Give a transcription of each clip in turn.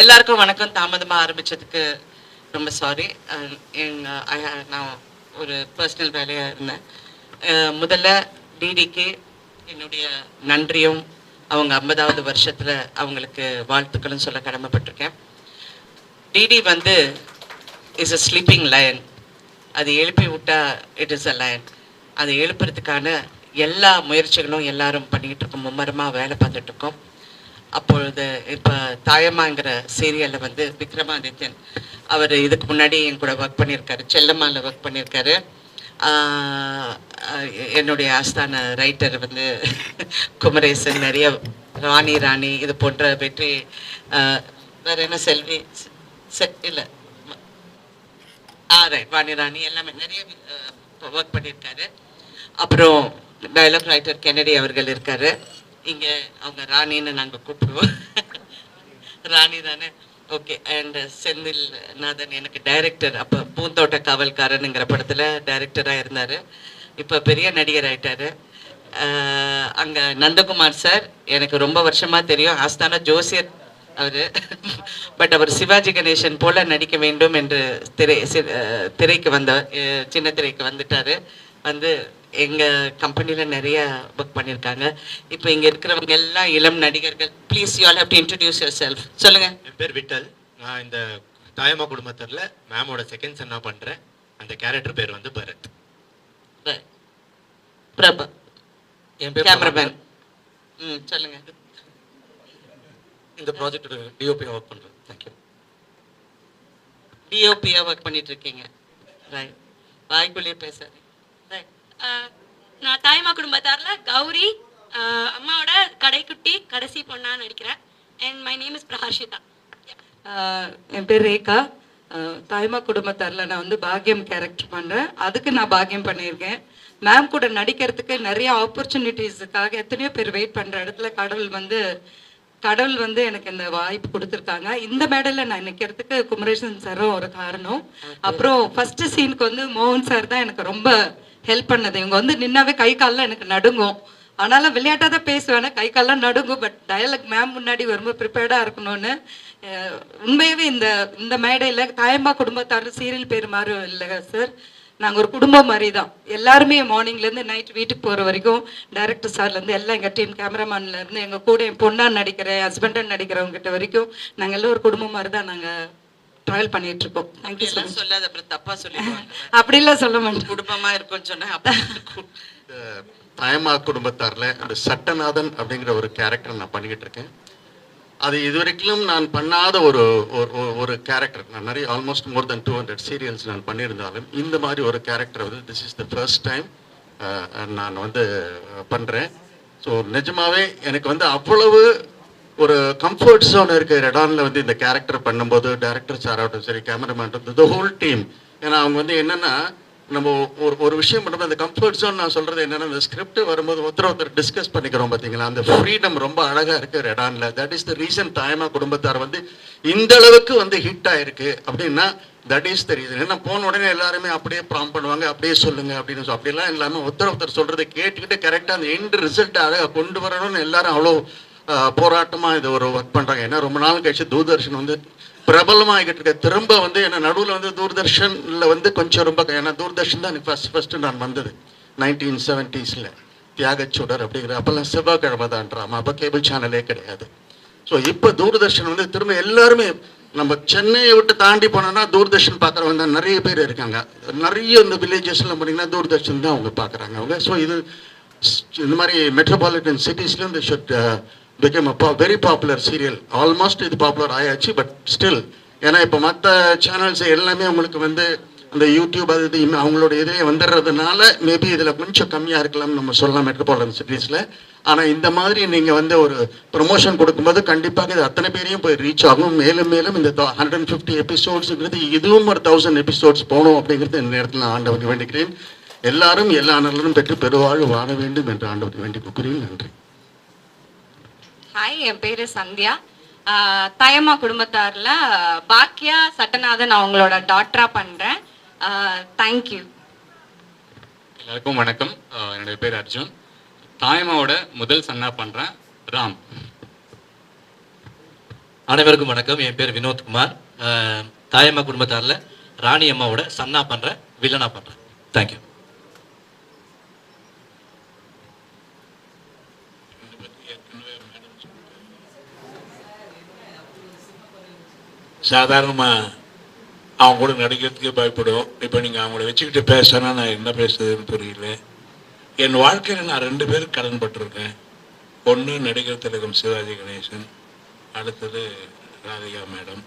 எல்லாருக்கும் வணக்கம். தாமதமாக ஆரம்பித்ததுக்கு ரொம்ப சாரி எங்கள் நான் ஒரு பர்சனல் வேலையாக இருந்தேன். முதல்ல டிடிக்கு என்னுடைய நன்றியும் அவங்க ஐம்பதாவது வருஷத்தில் அவங்களுக்கு வாழ்த்துக்களும் சொல்ல கடமைப்பட்டிருக்கேன். டிடி வந்து இஸ் அ ஸ்லீப்பிங் லயன் அது எழுப்பி விட்டா இட் இஸ் அ லயன் அதை எழுப்புறதுக்கான எல்லா முயற்சிகளும் எல்லாரும் பண்ணிக்கிட்டு இருக்கோம். மும்மரமாக வேலை பார்த்துட்டு இருக்கோம். அப்பொழுது இப்போ தாயம்மாங்கிற சீரியலில் வந்து விக்ரமாதித்யன் அவர் இதுக்கு முன்னாடி என் கூட ஒர்க் பண்ணியிருக்காரு செல்லம்மாவில் ஒர்க் பண்ணியிருக்காரு என்னுடைய ஆஸ்தான ரைட்டர் வந்து குமரேசன் நிறைய ராணி ராணி இது போன்ற வெற்றி வேற என்ன செல்வி? இல்லை. ஆ ரைட் வாணி ராணி எல்லாமே நிறைய ஒர்க் பண்ணியிருக்காரு அப்புறம் டைலாக் ரைட்டர் கென்னடி அவர்கள் இருக்காரு. இங்கே அவங்க ராணின்னு நாங்கள் கூப்பிடுவோம். ராணி தானே? ஓகே அண்ட் செந்தில் நாதன் எனக்கு டைரக்டர் அப்போ பூந்தோட்ட காவல்காரனுங்கிற படத்தில் டைரக்டராக இருந்தார். இப்போ பெரிய நடிகர் ஆயிட்டாரு. அங்கே நந்தகுமார் சார் எனக்கு ரொம்ப வருஷமாக தெரியும். ஆஸ்தான ஜோசியர் அவர். பட் அவர் சிவாஜி கணேசன் போல நடிக்க வேண்டும் என்று திரை சி- திரைக்கு வந்த சின்ன திரைக்கு வந்துட்டார். வந்து எங்க கம்பெனில நிறைய ஒர்க் பண்ணியிருக்காங்க இப்போ இங்க இருக்கிறவங்க எல்லாம் இளம் நடிகர்கள் please you all have to introduce yourself சொல்லுங்க. என் பேர் விட்டல். நான் இந்த தாயம்மா குடும்பத்தில் மேமோட செகண்ட் சன்னா பண்றேன். அந்த கேரக்டர் பேர் வந்து பரத். பிரபா. என் பேர் கேமராமேன் ம் சொல்லுங்க. இந்த ப்ராஜெக்டோட டிஓபி ஒர்க் பண்றேன். தேங்க்யூ டிஓபியா ஒர்க் பண்ணிட்டு இருக்கீங்க. ரைட் வாய்க்குள்ளேயே ஆஹ் நான் தாய்மா குடும்பத்தார்ல கௌரி அம்மாவோட கடைக்குட்டி கடைசி பொண்ணா நடிக்கிறேன். And my name is Praharshitha. Ah என் பேர் ரேகா. தாய்மா குடும்பத்தாரில் நான் வந்து பாக்யம் கேரக்டர் பண்ணுறேன் அதுக்கு நான் பாக்யம் பண்ணியிருக்கேன். மேம் கூட நடிக்கிறதுக்கு நிறைய ஆப்பர்ச்சுனிட்டிஸுக்காக எத்தனையோ பேர் வெயிட் பண்ணுற இடத்துல கடவுள் வந்து கடவுள் வந்து எனக்கு இந்த வாய்ப்பு கொடுத்துருக்காங்க. இந்த மேடையில் நான் நிற்கிறதுக்கு குமரேசன் சாரும் ஒரு காரணம். அப்புறம் ஃபர்ஸ்ட் சீனுக்கு வந்து மோகன் சார் தான் எனக்கு ரொம்ப ஹெல்ப் பண்ணது. இவங்க வந்து நின்னாவே கை காலில் எனக்கு நடுங்கும். ஆனாலும் விளையாட்டாக தான் பேசுவேன். கை காலெலாம் நடுங்கும். பட் டயலாக் மேம் முன்னாடி ரொம்ப ப்ரிப்பேர்டாக இருக்கணும்னு உண்மையாகவே இந்த இந்த மேடையில் தாயம்மா குடும்பத்தார் சீரியல் பேர் மாதிரி இல்லை சார் நாங்கள் ஒரு குடும்பம் மாதிரி தான் எல்லாருமே மார்னிங்லேருந்து நைட் வீட்டுக்கு போகிற வரைக்கும் டைரக்டர் சார்லேருந்து எல்லாம் எங்கள் டீம் கேமராமேன்லேருந்து எங்கள் கூட என் பொண்ணாக நடிக்கிற ஹஸ்பண்டாக நடிக்கிறவங்ககிட்ட வரைக்கும் நாங்கள் எல்லாம் ஒரு குடும்பம் மாதிரி தான் நாங்கள் ட்ராவல் பண்ணிட்டு இருக்கோம் சொல்லாத அப்புறம் தப்பா சொல்லிடுவாங்க. அப்படிலாம் சொல்ல மாட்டேன் குடும்பமா இருக்கும்னு சொன்னா தாயம்மா குடும்பத்தாரில் அந்த சட்டநாதன் அப்படிங்கிற ஒரு கேரக்டர் நான் பண்ணிக்கிட்டு இருக்கேன். அது இதுவரைக்கும் நான் பண்ணாத ஒரு- ஒரு கேரக்டர் நான் நிறைய almost more than two hundred serials நான் பண்ணியிருந்தாலும் இந்த மாதிரி ஒரு கேரக்டர் வந்து this is the first time நான் வந்து பண்ணுறேன் ஸோ நிஜமாவே எனக்கு வந்து அவ்வளவு ஒரு கம்ஃபர்ட் ஜோன் இருக்கிற இடம்ல வந்து இந்த கேரக்டர் பண்ணும்போது டேரக்டர் சார் ஆகட்டும் சரி கேமராமேன் த ஹோல் டீம் ஏன்னா அவங்க வந்து என்னென்னா நம்ம ஒரு ஒரு விஷயம் பண்ணும்போது அந்த கம்ஃபர்ட் ஜோன் நான் சொல்கிறது என்னென்னா இந்த ஸ்கிரிப்ட் வரும்போது ஒருத்தர் ஒருத்தர் டிஸ்கஸ் பண்ணிக்கிறோம் பார்த்தீங்களா அந்த ஃப்ரீடம் ரொம்ப அழகாக இருக்கிற இடம்ல that is the reason Thayamma குடும்பத்தார் வந்து இந்த அளவுக்கு வந்து ஹிட் ஆயிருக்கு. அப்படின்னா தட் இஸ் த ரீசன் ஏன்னா போன உடனே எல்லாருமே அப்படியே ப்ராம் பண்ணுவாங்க அப்படியே சொல்லுங்க அப்படின்னு சொல்லி அப்படிலாம் இல்லாமல் ஒருத்தர் ஒருத்தர் சொல்றதை கேட்டுக்கிட்டு கரெக்டாக அந்த எண்டு ரிசல்ட் அழகாக கொண்டு வரணும்னு எல்லாரும் அவ்வளோ போராட்டமாக போராட்டமா இது ஒரு ஒர்க் பண்றாங்க. ஏன்னா ரொம்ப நாள் கழிச்சு தூர்தர்ஷன் வந்து பிரபலமாகிட்டு இருக்க. திரும்ப வந்து என்ன நடுவில் வந்து தூர்தர்ஷனில் வந்து கொஞ்சம் ரொம்ப ஏன்னா தூர்தர்ஷன் தான் எனக்கு ஃபஸ்ட் ஃபஸ்ட்டு நான் வந்தது. நைன்டீன் செவன்ட்டீஸில் தியாகச்சூடர் அப்படிங்கிற அப்போல்லாம் செவ்வாய்க்கிழமை தான் ட்ராமா அப்போ கேபிள் சேனலே கிடையாது. ஸோ இப்போ தூர்தர்ஷன் வந்து திரும்ப எல்லாருமே நம்ம சென்னையை விட்டு தாண்டி போனோம்னா தூர்தர்ஷன் பார்க்குறவங்க தான் நிறைய பேர் இருக்காங்க. நிறைய இந்த வில்லேஜஸ்லாம் போனீங்கன்னா தூர்தர்ஷன் தான் அவங்க பார்க்குறாங்க. அவங்க ஸோ இது இந்த மாதிரி மெட்ரோபாலிட்டன் சிட்டிஸ்லேருந்து இந்த should become a very popular serial almost இது பாப்புலர் ஆயாச்சு பட் ஸ்டில் ஏன்னா இப்போ மற்ற சேனல்ஸ் எல்லாமே உங்களுக்கு வந்து அந்த யூடியூப் அது இது இம்ம- அவங்களோட இதிலே வந்துடுறதுனால மேபி இதில் கொஞ்சம் கம்மியாக இருக்கலாம்னு நம்ம சொல்லலாம் மெட்ரோபாலிட்டன் சிட்டிஸில் ஆனால் இந்த மாதிரி நீங்கள் வந்து ஒரு ப்ரொமோஷன் கொடுக்கும்போது கண்டிப்பாக இது அத்தனை பேரையும் போய் ரீச் ஆகும். மேலும் மேலும் இந்த ஹண்ட்ரட் அண்ட் ஃபிஃப்டி எபிசோட்ஸுங்கிறது இதுவும் ஒரு தௌசண்ட் எபிசோட்ஸ் போகணும் அப்படிங்கிறது இந்த நேரத்தில் நான் ஆண்டவனுக்கு வேண்டிக்கிறேன். எல்லாரும் எல்லா நலனும் பெற்று பெருவாழ் வாழ வேண்டும் என்று ஆண்டவருக்கு வேண்டி கூறுகிறேன். நன்றி. ஹாய் என் பேரு சந்தியா. ஆஹ் தாயம்மா குடும்பத்தார்ல பாக்கியா சட்டநாதன் அவங்களோட டாக்டரா பண்றேன். தேங்க்யூ எல்லாருக்கும் வணக்கம். என்னுடைய பேர் அர்ஜுன். தாய்மாவோட முதல் சன்னா பண்றேன் ராம். அனைவருக்கும் வணக்கம். என் பேர் வினோத்குமார் தாயம்மா குடும்பத்தாரில் ராணி அம்மாவோட சன்னா பண்ணுறேன் வில்லனா பண்ணுறேன் தேங்க்யூ சாதாரணமாக அவங்க கூட நடிக்கிறதுக்கே பயப்படுவோம். இப்போ நீங்கள் அவங்கள வச்சுக்கிட்டு பேசினா நான் என்ன பேசுறதுன்னு புரியல. என் வாழ்க்கையில் நான் ரெண்டு பேரும் கடன்பட்டிருக்கேன் ஒன்று நடிகர் திலகம் சிவாஜி கணேசன் அடுத்தது ராதிகா மேடம்.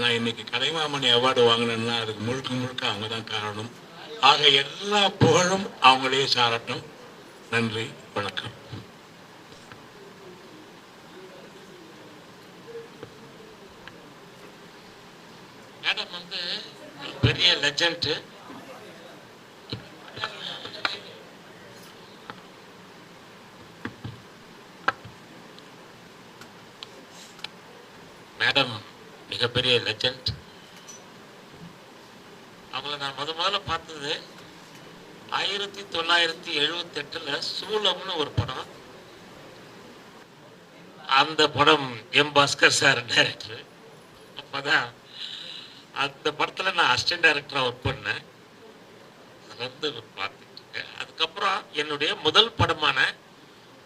நான் இன்னைக்கு கலைமாமணி அவார்டு வாங்கினேன்னா அதுக்கு முழுக்க முழுக்க அவங்க தான் காரணம். ஆக எல்லா புகழும் அவங்களே சாரட்டும். நன்றி வணக்கம் மேடம் வந்து ஒரு அர்ஜென்ட்டு மேடம் eh? மிகப்பெரிய லெஜண்ட் அவங்கள நான் முத முதல்ல பார்த்தது ஆயிரத்தி தொள்ளாயிரத்தி எழுபத்தி எட்டுல சூலம்னு ஒரு படம். அந்த படம் எம் பாஸ்கர் சார் டைரக்டர் அப்பதான் அந்த படத்தில் நான் அசிஸ்டன்ட் டைரக்டராக ஒர்க் பண்ணேன். அதுல இருந்து பார்த்துட்டு இருக்கேன். அதுக்கப்புறம் என்னுடைய முதல் படமான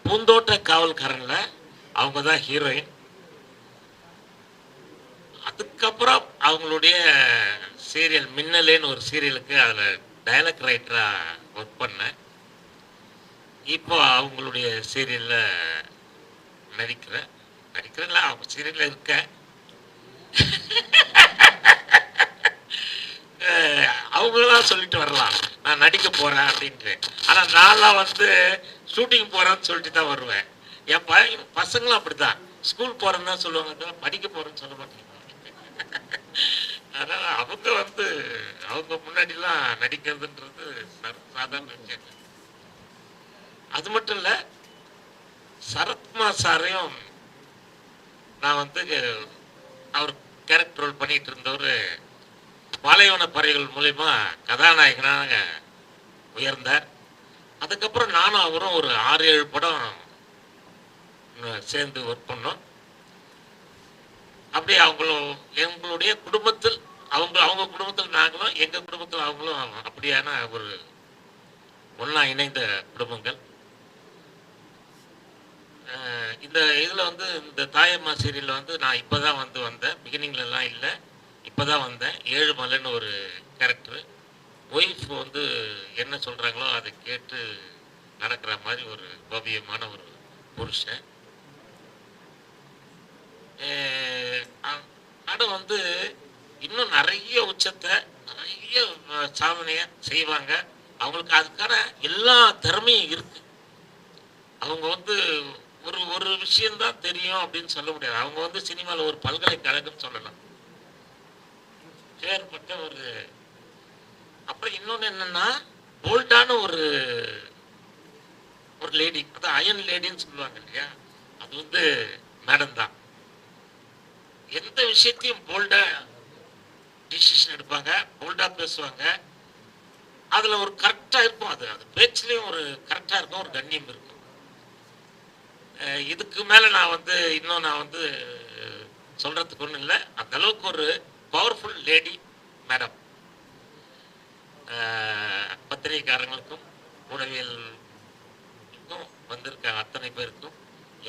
பூந்தோட்ட காவல்காரனில் அவங்க தான் ஹீரோயின் அதுக்கப்புறம் அவங்களுடைய சீரியல் மின்னலேன்னு ஒரு சீரியலுக்கு அதில் டைலாக் ரைட்டராக ஒர்க் பண்ணேன். இப்போ அவங்களுடைய சீரியலில் நடிக்கிறேன். நடிக்கிறேன்ல அவங்க சீரியலில் இருக்கேன். அவங்களாம் சொல்லிட்டு வரலாம். நான் நடிக்க போறேன் அப்படின்ட்டு. ஆனா நான்லாம் வந்து ஷூட்டிங் போறேன்னு சொல்லிட்டு தான் வருவேன். என் பையன் பசங்களும் அப்படித்தான் ஸ்கூல் போறேன்னு தான் சொல்லுவாங்க படிக்க போறேன்னு சொல்ல மாட்டேங்க. அதனால அவங்க வந்து அவங்க முன்னாடிலாம் நடிக்கிறதுன்றது சாதாரண விஷயம். அது மட்டும் இல்ல சரத்குமார் சாரையும் நான் வந்து அவர் கேரக்டர் ரோல் பண்ணிட்டு இருந்தவர் பாலைவன பறவைகள் மூலிமா கதாநாயகனாக உயர்ந்தார். அதுக்கப்புறம் நானும் அவரும் ஒரு ஆறு ஏழு படம் சேர்ந்து ஒர்க் பண்ணோம். அப்படியே அவங்களும் எங்களுடைய குடும்பத்தில் அவங்க அவங்க குடும்பத்தில் நாங்களும் எங்கள் குடும்பத்தில் அவங்களும் அப்படியான ஒரு ஒன்றா இணைந்த குடும்பங்கள். இந்த இதில் வந்து இந்த தாயம்மா சீரியலில் வந்து நான் இப்போ தான் வந்து வந்தேன். பிகினிங்லலாம் இல்லை. இப்போ தான் வந்தேன். ஏழு மலைன்னு ஒரு கேரக்டர் ஒய்ஃப் வந்து என்ன சொல்றாங்களோ அதை கேட்டு நடக்கிற மாதிரி ஒரு பவ்யமான ஒரு புருஷன். அஹ் வந்து இன்னும் நிறைய உச்சத்தை நிறைய சாதனையை செய்வாங்க. அவங்களுக்கு அதுக்கான எல்லா திறமையும் இருக்கு. அவங்க வந்து ஒரு ஒரு விஷயம்தான் தெரியும் அப்படின்னு சொல்ல முடியாது. அவங்க வந்து சினிமாவில் ஒரு பல்கலைக்கழகம் சொல்லலாம். பேர்பட்ட ஒரு அப்புறம் இன்னொன்று என்னன்னா போல்டான ஒரு ஒரு லேடி அதான் அயன் லேடின்னு சொல்லுவாங்க இல்லையா? அது வந்து மேடம் தான். எந்த விஷயத்தையும் போல்டா டிசிஷன் எடுப்பாங்க போல்டா பேசுவாங்க. அதுல ஒரு கரெக்டா இருக்கும் அது. அது பேச்சுலயும் ஒரு கரெக்டா இருக்கும் ஒரு கண்ணியம் இருக்கும். இதுக்கு மேல நான் வந்து இன்னும் நான் வந்து சொல்றதுக்கு ஒன்றும் இல்லை. அந்த அளவுக்கு ஒரு பவர்ஃபுல் லேடி மேடம் பத்திரிகைக்காரங்களுக்கும் உணவியல் வந்திருக்க அத்தனை பேருக்கும்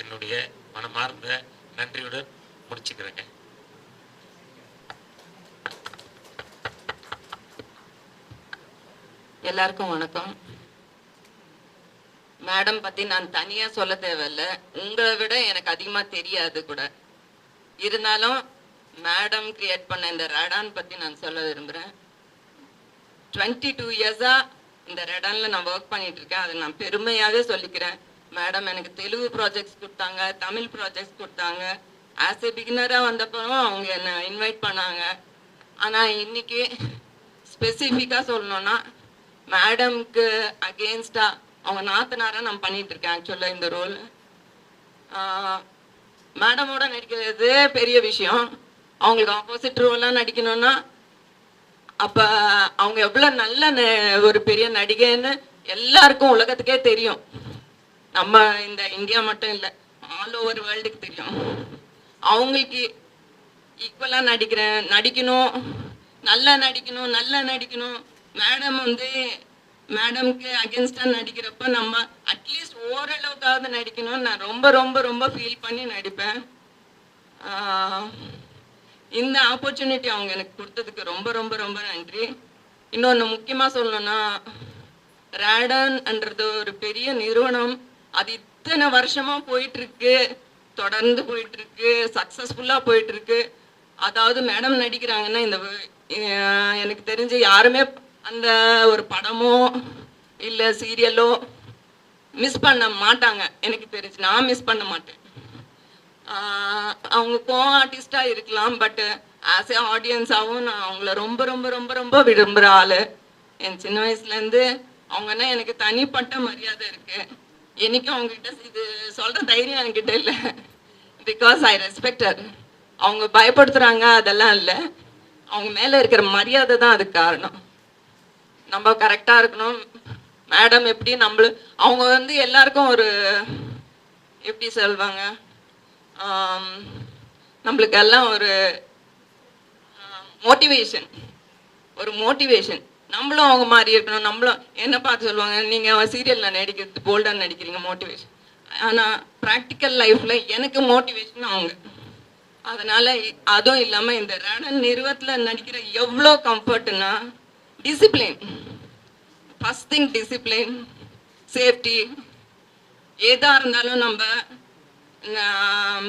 என்னுடைய மனமார்ந்த நன்றியுடன் முடிச்சுக்கிறேங்க. எல்லாருக்கும் வணக்கம். மேடம் பத்தி நான் தனியா சொல்ல தேவையில்ல. உங்களை விட எனக்கு அதிகமா தெரியாது கூட. இருந்தாலும் மேடம் கிரியேட் பண்ண இந்த ரெடான் பத்தி நான் சொல்ல விரும்புறேன். டுவெண்ட்டி டூ இயர்ஸா இந்த ரெடானில் நான் ஒர்க் பண்ணிட்டு இருக்கேன். அதை நான் பெருமையாகவே சொல்லிக்கிறேன். மேடம் எனக்கு தெலுங்கு ப்ராஜெக்ட்ஸ் கொடுத்தாங்க தமிழ் ப்ராஜெக்ட்ஸ் கொடுத்தாங்க. ஆஸ் ஏ பிகினரா வந்தப்பறம் அவங்க என்னை இன்வைட் பண்ணாங்க. ஆனா இன்னைக்கு ஸ்பெசிஃபிக்கா சொல்லணும்னா மேடம்க்கு அகேன்ஸ்டா அவங்க நாத்தனாரா நான் பண்ணிட்டு இருக்கேன் ஆக்சுவலா இந்த ரோல் மேடமோட நடிக்கிறது பெரிய விஷயம். அவங்களுக்கு ஆப்போசிட் ரோலாம் நடிக்கணும்னா அப்ப அவங்க எவ்வளவு நல்ல ந- ஒரு பெரிய நடிகைன்னு எல்லாருக்கும் உலகத்துக்கே தெரியும். நம்ம இந்த இந்தியா மட்டும் இல்லை ஆல் ஓவர் வேர்ல்டுக்கு தெரியும். அவங்களுக்கு ஈக்குவலாக நடிக்கிறேன் நடிக்கணும் நல்லா நடிக்கணும் நல்லா நடிக்கணும். மேடம் வந்து மேடம்க்கு அகேன்ஸ்டாக நடிக்கிறப்ப நம்ம அட்லீஸ்ட் ஓரளவுக்காவது நடிக்கணும்னு நான் ரொம்ப ரொம்ப ரொம்ப ஃபீல் பண்ணி நடிப்பேன். இந்த ஆப்பர்ச்சுனிட்டி அவங்க எனக்கு கொடுத்ததுக்கு ரொம்ப ரொம்ப ரொம்ப நன்றி. இன்னொன்று முக்கியமாக சொல்லணும்னா ரேடன்ன்றது ஒரு பெரிய நிறுவனம். அது இத்தனை வருஷமாக போயிட்டுருக்கு. தொடர்ந்து போயிட்டுருக்கு. சக்ஸஸ்ஃபுல்லாக போயிட்டுருக்கு. அதாவது மேடம் நடிக்கிறாங்கன்னா இந்த எனக்கு தெரிஞ்சு யாருமே அந்த ஒரு படமோ இல்லை சீரியலோ மிஸ் பண்ண மாட்டாங்க. எனக்கு தெரிஞ்சு நான் மிஸ் பண்ண மாட்டேன். அவங்க கோ ஆர்டிஸ்டாக இருக்கலாம் பட் ஆஸ் ஏ ஆடியன்ஸாகவும் நான் அவங்கள ரொம்ப ரொம்ப ரொம்ப ரொம்ப விரும்புகிற ஆள். என் சின்ன வயசுலேருந்து அவங்கன்னா எனக்கு தனிப்பட்ட மரியாதை இருக்கு. என்றைக்கும் அவங்ககிட்ட இது சொல்கிற தைரியம் என்கிட்ட இல்லை. பிகாஸ் ஐ ரெஸ்பெக்டர் அவங்க பயப்படுத்துகிறாங்க அதெல்லாம் இல்லை. அவங்க மேலே இருக்கிற மரியாதை தான் அதுக்கு காரணம். நம்ம கரெக்டாக இருக்கணும். மேடம் எப்படி நம்மளு அவங்க வந்து எல்லாருக்கும் ஒரு எப்படி சொல்வாங்க? நம்மளுக்கு எல்லாம் ஒரு மோட்டிவேஷன் ஒரு மோட்டிவேஷன் நம்மளும் அவங்க மாதிரி இருக்கணும். நம்மளும் என்ன பார்த்து சொல்லுவாங்க? நீங்கள் சீரியலில் நடிக்கிறது போல்டாக நடிக்கிறீங்க மோட்டிவேஷன் ஆனால் ப்ராக்டிக்கல் லைஃப்பில் எனக்கு மோட்டிவேஷன் அவங்க. அதனால் அதுவும் இல்லாமல் இந்த ரேடன் நிறுவத்தில் நடிக்கிற எவ்வளோ கம்ஃபர்ட்னா discipline first thing discipline safety எதாக இருந்தாலும் நம்ம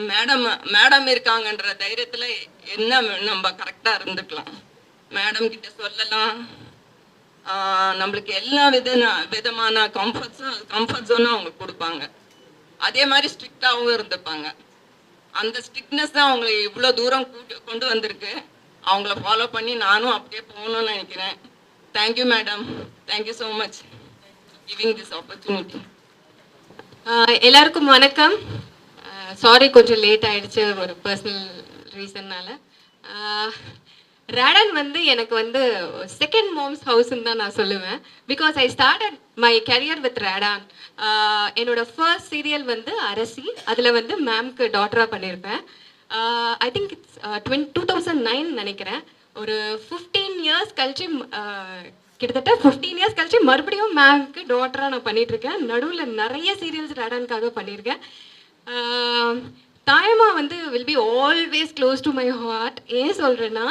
மேடம் மேடம் இருக்காங்கன்ற தைரியத்தில் என்ன நம்ம கரெக்டாக இருந்துக்கலாம். மேடம் கிட்ட சொல்லலாம். நம்மளுக்கு எல்லா வித விதமான கம்ஃபர்ட்ஸும் கம்ஃபர்ட் ஜோனும் அவங்க கொடுப்பாங்க. அதே மாதிரி ஸ்ட்ரிக்டாகவும் இருந்துப்பாங்க. அந்த ஸ்ட்ரிக்ட்னஸ் தான் அவங்களை இவ்வளோ தூரம் கூட்டு கொண்டு வந்திருக்கு. அவங்கள ஃபாலோ பண்ணி நானும் அப்படியே போகணும்னு நினைக்கிறேன். Thank you madam thank you so much giving this opportunity எல்லாருக்கும் வணக்கம். சாரி கொஞ்சம் லேட் ஆயிடுச்சு ஒரு பர்சனல் ரீசன்னால ரேடன் வந்து எனக்கு வந்து செகண்ட் மோம்ஸ் ஹவுஸ்ன்னு தான் நான் சொல்லுவேன். Because I started my career with Radaan என்னோட ஃபர்ஸ்ட் சீரியல் வந்து அரசி அதில் வந்து மேம்க்கு டாட்டராக பண்ணியிருப்பேன் I think it's twenty two thousand nine நினைக்கிறேன். ஒரு ஃபிஃப்டீன் இயர்ஸ் கழிச்சு கிட்டத்தட்ட ஃபிஃப்டீன் இயர்ஸ் கழிச்சு மறுபடியும் மேம்க்கு டாட்டராக நான் பண்ணிகிட்ருக்கேன் இருக்கேன். நடுவில் நிறைய சீரியல்ஸ் ரேடானுக்காக பண்ணியிருக்கேன் Um, தாயமா வந்து will be always close to my heart ஏன் சொல்கிறேன்னா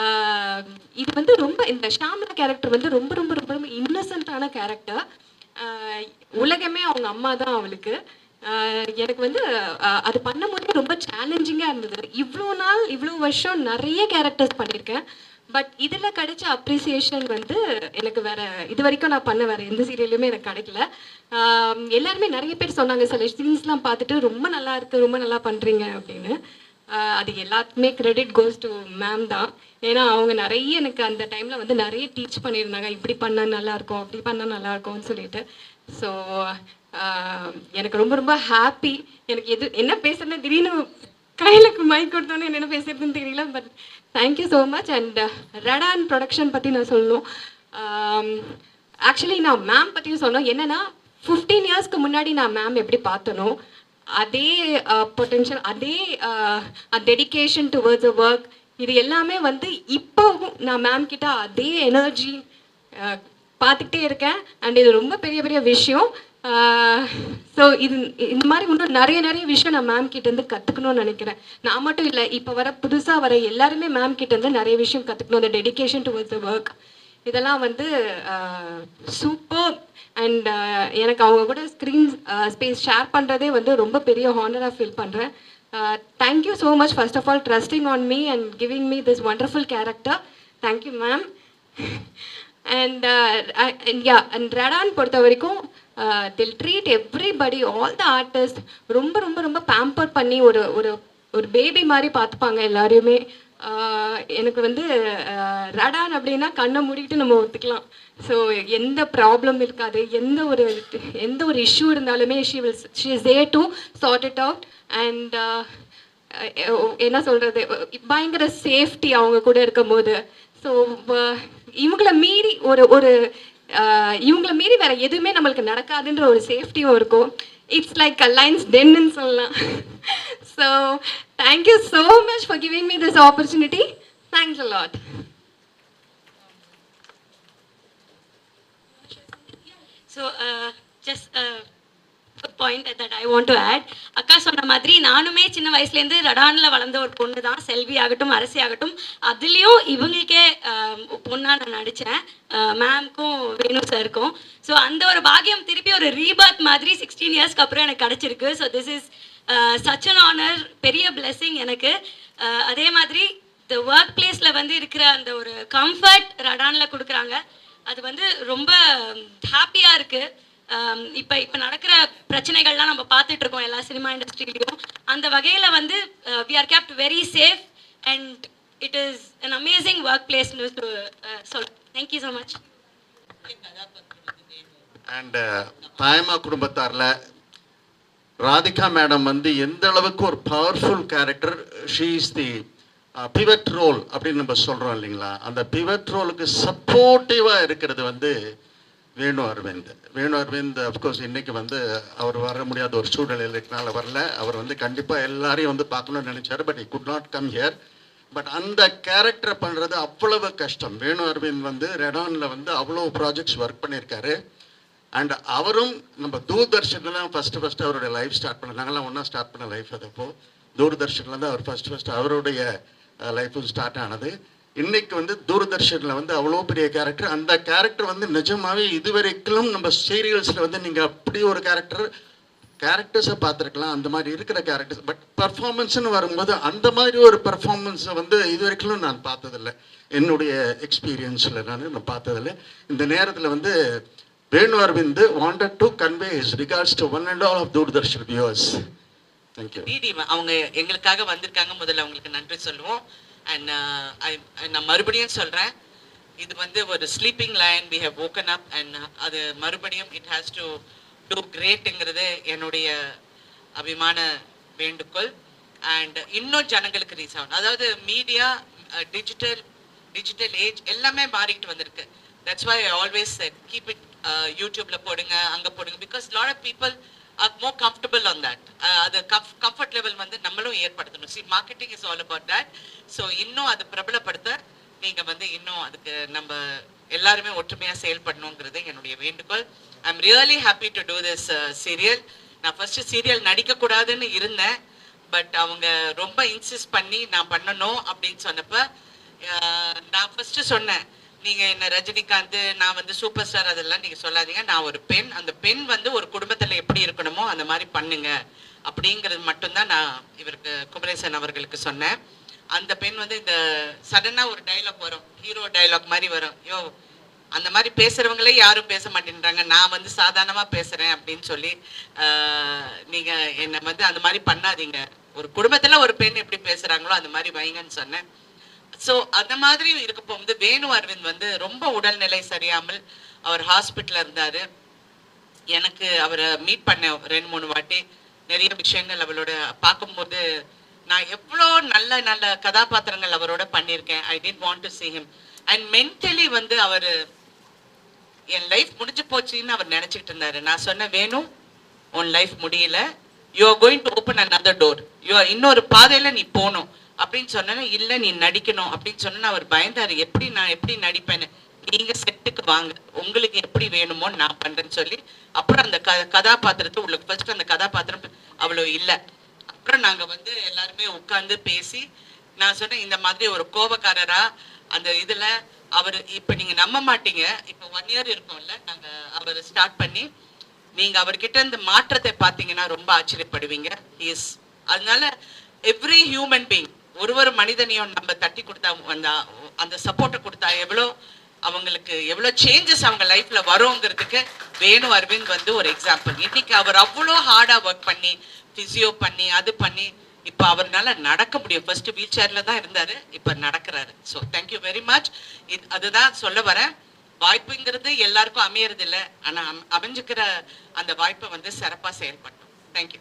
um, இது வந்து ரொம்ப இந்த ஷாம்லா கேரக்டர் வந்து ரொம்ப ரொம்ப ரொம்ப ரொம்ப இன்னசென்ட்டான கேரக்டர் uh, உலகமே அவங்க அம்மா தான் அவளுக்கு. Uh, எனக்கு வந்து uh, அது பண்ணும்போதே ரொம்ப சேலஞ்சிங்காக இருந்தது. இவ்வளோ நாள் இவ்வளோ வருஷம் நிறைய கேரக்டர்ஸ் பண்ணியிருக்கேன் பட் இதில் கிடைச்ச அப்ரிசியேஷன் வந்து எனக்கு வேற இது வரைக்கும் நான் பண்ண வேற எந்த சீரியல்லையுமே எனக்கு கிடைக்கல. எல்லாருமே நிறைய பேர் சொன்னாங்க சில சீன்ஸ்லாம் பார்த்துட்டு ரொம்ப நல்லா இருக்கு ரொம்ப நல்லா பண்ணுறீங்க அப்படின்னு. அது எல்லாத்துக்குமே கிரெடிட் கோஸ் டு மேம் தான். ஏன்னா அவங்க நிறைய எனக்கு அந்த டைமில் வந்து நிறைய டீச் பண்ணியிருந்தாங்க. இப்படி பண்ணால் நல்லாயிருக்கும் அப்படி பண்ணால் நல்லாயிருக்கும்னு சொல்லிட்டு. ஸோ எனக்கு ரொம்ப ரொம்ப ஹாப்பி எனக்கு எது என்ன பேசுறதுன்னு திடீர்னு கையில் மைக் கொடுத்தோன்னே என்ன பேசுறதுன்னு தெரியல. But thank you so much and Radaan production பற்றி நான் சொல்லணும். Um, ஆக்சுவலி நான் மேம் பற்றியும் சொன்னோம் என்னென்னா ஃபிஃப்டீன் இயர்ஸ்க்கு முன்னாடி நான் மேம் எப்படி பார்த்தனோ அதே uh, பொட்டென்ஷியல் அதே டெடிகேஷன் டுவர்ட்ஸ் அ ஒர்க் இது எல்லாமே வந்து இப்போவும் நான் மேம் கிட்ட அதே எனர்ஜி uh, பார்த்துக்கிட்டே இருக்கேன். அண்ட் இது ரொம்ப பெரிய பெரிய விஷயம். ஸோ இது இந்த மாதிரி இன்னும் நிறைய நிறைய விஷயம் நான் மேம் கிட்டேருந்து கற்றுக்கணும்னு நினைக்கிறேன். நான் மட்டும் இல்லை இப்போ வர புதுசாக வர எல்லாருமே மேம் கிட்டேருந்து நிறைய விஷயம் கற்றுக்கணும் அந்த டெடிகேஷன் டுவர்ட்ஸ் த ஒர்க் இதெல்லாம் வந்து சூப்பர் அண்ட் எனக்கு அவங்க கூட ஸ்க்ரீன் ஸ்பேஸ் ஷேர் பண்ணுறதே வந்து ரொம்ப பெரிய ஹானராக ஃபீல் பண்ணுறேன் thank you so much first of all trusting on me and giving me this wonderful character thank you ma'am and yeah and Radaan பொறுத்த வரைக்கும் they'll treat everybody all the artist ரொம்ப ரொம்ப ரொம்ப பேம்பர் பண்ணி ஒரு ஒரு ஒரு பேபி மாதிரி பார்த்துப்பாங்க எல்லாரையுமே. Uh, எனக்கு வந்து uh, ரடான் அப்படின்னா கண்ணை மூடிக்கிட்டு நம்ம ஒத்துக்கலாம். ஸோ எந்த ப்ராப்ளம் இருக்காது. எந்த ஒரு எந்த ஒரு இஷ்யூ இருந்தாலுமே she will she is a to sort it out and என்ன சொல்கிறது பயங்கர சேஃப்டி அவங்க கூட இருக்கும்போது. ஸோ uh, இவங்கள மீறி ஒரு ஒரு இவங்கள மீறி வேற எதுவுமே நம்மளுக்கு நடக்காதுன்ற ஒரு சேஃப்டியும் இருக்கும். இட்ஸ் லைக் அ லைன்ஸ் டென்னு சொல்லலாம். So thank you so much for giving me this opportunity thanks Thanks so just point that I want to add அக்கா சொன்ன மாதிரி நானுமே சின்ன வயசுலேருந்து ரடானில் வளர்ந்த ஒரு பொண்ணு தான் செல்வி ஆகட்டும் அரசி ஆகட்டும். அதுலேயும் இவங்களுக்கே பொண்ணாக நான் நடித்தேன் மேம்க்கும் வேணு சாருக்கும் ஸோ அந்த ஒரு பாக்கியம் திருப்பி ஒரு ரீபர்த் மாதிரி சிக்ஸ்டீன் இயர்ஸ்க்கு அப்புறம் எனக்கு கிடச்சிருக்கு. So this is such an honour பெரிய பிளெஸ்ஸிங் எனக்கு. அதே மாதிரி இந்த ஒர்க் பிளேஸில் வந்து இருக்கிற அந்த ஒரு கம்ஃபர்ட் ரடானில் கொடுக்குறாங்க. அது வந்து ரொம்ப ஹாப்பியாக இருக்குது இப்போ இப்போ நடக்கிற பிரச்சனைகள்லாம் நம்ம பார்த்துட்டு இருக்கோம் எல்லா சினிமா இண்டஸ்ட்ரியிலையும் அந்த வகையில் வந்து we are kept very safe and it is an amazing work பிளேஸ்னு சொல். Thank you so much and தாய்மா குடும்பத்தாரில் ராதிகா மேடம் வந்து எந்த அளவுக்கு ஒரு powerful character she is the pivot role அப்படின்னு நம்ம சொல்கிறோம் இல்லைங்களா? அந்த பிவட் ரோலுக்கு சப்போர்ட்டிவாக இருக்கிறது வந்து வேணு அரவிந்த். வேணு அரவிந்த் அஃப்கோர்ஸ் இன்னைக்கு வந்து அவர் வர முடியாத ஒரு சூழ்நிலையில் இருக்கனால வரல. அவர் வந்து கண்டிப்பாக எல்லாரையும் வந்து பார்க்கணும்னு நினைச்சாரு but I could not come here but அந்த கேரக்டரை பண்ணுறது அவ்வளவு கஷ்டம். வேணு அரவிந்த் வந்து ரெடானில் வந்து அவ்வளோ ப்ராஜெக்ட்ஸ் ஒர்க் பண்ணியிருக்காரு. அண்ட் அவரும் நம்ம தூர்தர்ஷனில் தான் ஃபஸ்ட்டு ஃபஸ்ட்டு அவருடைய லைஃப் ஸ்டார்ட் பண்ண நாங்களாம் ஒன்றா ஸ்டார்ட் பண்ண லைஃப் அதப்போ தூர்தர்ஷனில் தான் அவர் ஃபஸ்ட்டு ஃபஸ்ட்டு அவருடைய லைஃப்பும் ஸ்டார்ட் ஆனது. இன்னைக்கு வந்து தூர்தர்ஷனில் வந்து அவ்வளோ பெரிய கேரக்டர் அந்த கேரக்டர் வந்து நிஜமாவே இதுவரைக்கும் நம்ம சீரியல்ஸில் வந்து நீங்கள் அப்படி ஒரு கேரக்டர் கேரக்டர்ஸை பார்த்துருக்கலாம். அந்த மாதிரி இருக்கிற கேரக்டர்ஸ் பட் பர்ஃபார்மன்ஸ்னு வரும்போது அந்த மாதிரி ஒரு பர்ஃபார்மன்ஸை வந்து இது வரைக்கும் நான் பார்த்ததில்ல. என்னுடைய எக்ஸ்பீரியன்ஸில் நான் நான் பார்த்ததில்ல. இந்த நேரத்தில் வந்து Venu Aravind wanted to convey his regards to one and all of Doordarshan viewers thank you DD அவங்க எங்களுக்காக வந்திருக்காங்க. முதல்ல அவங்களுக்கு நன்றி சொல்லுவோம். அண்ட் uh, நான் மறுபடியும் சொல்கிறேன் இது வந்து ஒரு sleeping lion we have woken up and அது மறுபடியும் இட் ஹேஸ் டு டூ கிரேட்டுங்கிறது என்னுடைய அபிமான வேண்டுகோள். அண்ட் இன்னும் ஜனங்களுக்கு ரீச் ஆகணும். அதாவது மீடியா டிஜிட்டல் டிஜிட்டல் ஏஜ் எல்லாமே மாறிக்கிட்டு வந்திருக்கு. That's why I always keep it யூடியூப்ல போடுங்க அங்கே போடுங்க because lot of people are more comfortable on that அது கம்ஃபர்ட் லெவல் வந்து நம்மளும் ஏற்படுத்தணும். See marketing is all about that so இன்னும் அது பிரபலப்படுத்த நீங்கள் வந்து இன்னும் அதுக்கு நம்ம எல்லாருமே ஒற்றுமையாக செயல்படணுங்கிறது என்னுடைய வேண்டுகோள். I am really happy to do this serial நான் ஃபர்ஸ்ட் சீரியல் நடிக்கக்கூடாதுன்னு இருந்தேன். பட் அவங்க ரொம்ப இன்சிஸ்ட் பண்ணி நான் பண்ணணும் அப்படின்னு சொன்னப்ப uh, நான் ஃபர்ஸ்ட் சொன்னேன். நீங்க என்ன ரஜினிகாந்த் நான் வந்து சூப்பர் ஸ்டார் அதெல்லாம் நீங்க சொல்லாதீங்க. நான் ஒரு பெண். அந்த பெண் வந்து ஒரு குடும்பத்துல எப்படி இருக்கணுமோ அந்த மாதிரி பண்ணுங்க. அப்படிங்கிறது மட்டும்தான் நான் இவருக்கு குமரேசன் அவர்களுக்கு சொன்னேன். அந்த பெண் வந்து இந்த சடனா ஒரு டைலாக் வரும். ஹீரோ டைலாக் மாதிரி வரும். யோ அந்த மாதிரி பேசுறவங்களே யாரும் பேச மாட்டேன்றாங்க. நான் வந்து சாதாரணமா பேசுறேன் அப்படின்னு சொல்லி நீங்க என்ன வந்து அந்த மாதிரி பண்ணாதீங்க. ஒரு குடும்பத்துல ஒரு பெண் எப்படி பேசுறாங்களோ அந்த மாதிரி வைங்கன்னு சொன்னேன். ஸோ அந்த மாதிரி இருக்கப்போ வந்து வேணு அரவிந்த் வந்து ரொம்ப உடல்நிலை சரியாமல் அவர் ஹாஸ்பிட்டலில் இருந்தார். எனக்கு அவரை மீட் பண்ணேன் ரெண்டு மூணு வாட்டி நிறைய விஷயங்கள் அவளோட பார்க்கும்போது நான் எவ்வளோ நல்ல நல்ல கதாபாத்திரங்கள் அவரோட பண்ணியிருக்கேன். I tend want to see him and mentally வந்து அவர் என் லைஃப் முடிஞ்சு போச்சுன்னு அவர் நினச்சிக்கிட்டு இருந்தாரு. நான் சொன்ன வேணும் உன் லைஃப் முடியல. You are going to open another door you இன்னொரு பாதையில் நீ போகணும் அப்படின்னு சொன்னேன் இல்ல நீ நடிக்கணும். அப்படின்னு சொன்னா அவர் பயந்தாரு. எப்படி நான் எப்படி நடிப்பேன்னு? நீங்க செட்டுக்கு வாங்க. உங்களுக்கு எப்படி வேணுமோ நான் பண்றேன்னு சொல்லி. அப்புறம் அந்த க கதாபாத்திரத்தை உங்களுக்கு ஃபர்ஸ்ட் அந்த கதாபாத்திரம் அவ்வளோ இல்லை. அப்புறம் நாங்க வந்து எல்லாருமே உட்கார்ந்து பேசி நான் சொன்னேன் இந்த மாதிரி ஒரு கோபக்காரரா அந்த இதுல அவர் இப்ப நீங்க நம்ப மாட்டீங்க. இப்ப ஒன் இயர் இருக்கும்ல நாங்க அவர் ஸ்டார்ட் பண்ணி நீங்க அவர்கிட்ட இந்த மாற்றத்தை பார்த்தீங்கன்னா ரொம்ப ஆச்சரியப்படுவீங்க. இஸ் அதனால எவ்ரி ஹியூமன் பீங் ஒரு ஒரு மனிதனையும் நம்ம தட்டி கொடுத்தா அந்த அந்த சப்போர்ட்டை கொடுத்தா எவ்வளோ அவங்களுக்கு எவ்வளோ சேஞ்சஸ் அவங்க லைஃப்ல வருங்கிறதுக்கு வேணு அரவிந்த் வந்து ஒரு எக்ஸாம்பிள் இன்னைக்கு அவர் அவ்வளோ ஹார்டாக ஒர்க் பண்ணி ஃபிசியோ பண்ணி அது பண்ணி இப்போ அவர்னால நடக்க முடியும். ஃபர்ஸ்ட் வீல் சேர்ல தான் இருந்தாரு இப்போ நடக்கிறாரு. So thank you very much இது அதுதான் சொல்ல வரேன். வாய்ப்புங்கிறது எல்லாருக்கும் அமையறது இல்லை அம்- அமைஞ்சுக்கிற அந்த வாய்ப்பை வந்து சிறப்பாக செயல்பட்டோம் தேங்க்யூ